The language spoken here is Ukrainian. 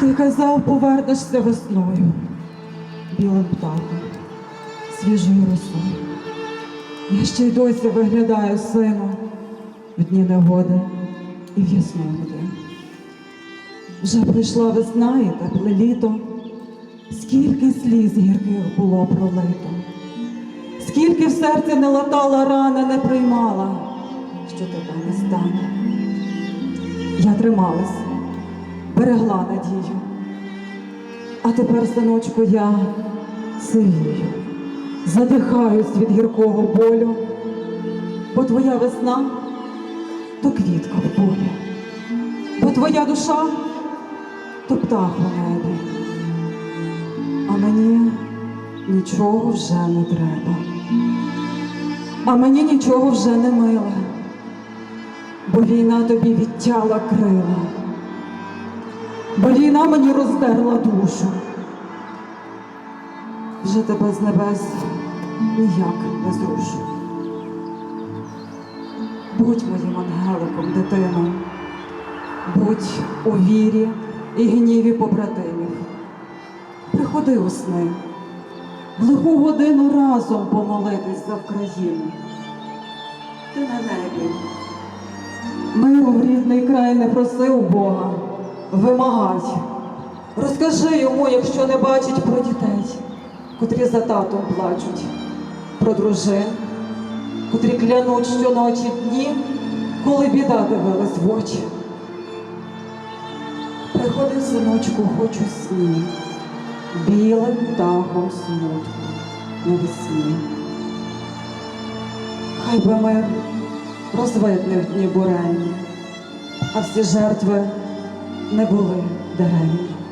Ти казав, повернешся весною, білим птахом, свіжою росою. Я ще й досі виглядаю сину в дні негоди і в ясну годину. Вже прийшла весна і тепле літо, скільки сліз гірких було пролито, скільки в серці не латала рана, не приймала, що тебе не стане. Я трималась, берегла надію. А тепер, синочку, я сивію, задихаюсь від гіркого болю, бо твоя весна то квітка в полі, бо твоя душа то птах у небі. А мені нічого вже не треба. А мені нічого вже не миле, бо війна тобі відтяла крила, бо війна мені роздерла душу. Вже тебе з небес ніяк не зрушу. Будь моїм ангеликом, дитино, будь у вірі і гніві побратимів. Приходи у сни, в лиху годину разом помолитись за Вкраїну. Ти на небі. Миру в рідний край не просив Бога, вимагай. Розкажи йому, якщо не бачить про дітей, котрі за татом плачуть, про дружин, котрі клянуть щоночі дні, коли біда дивилась в очі. Приходи, синочку, хоч у сні, білим птахом смутку навесні. Хай би мир розвидне в дні бурені, а всі жертви не були даремні.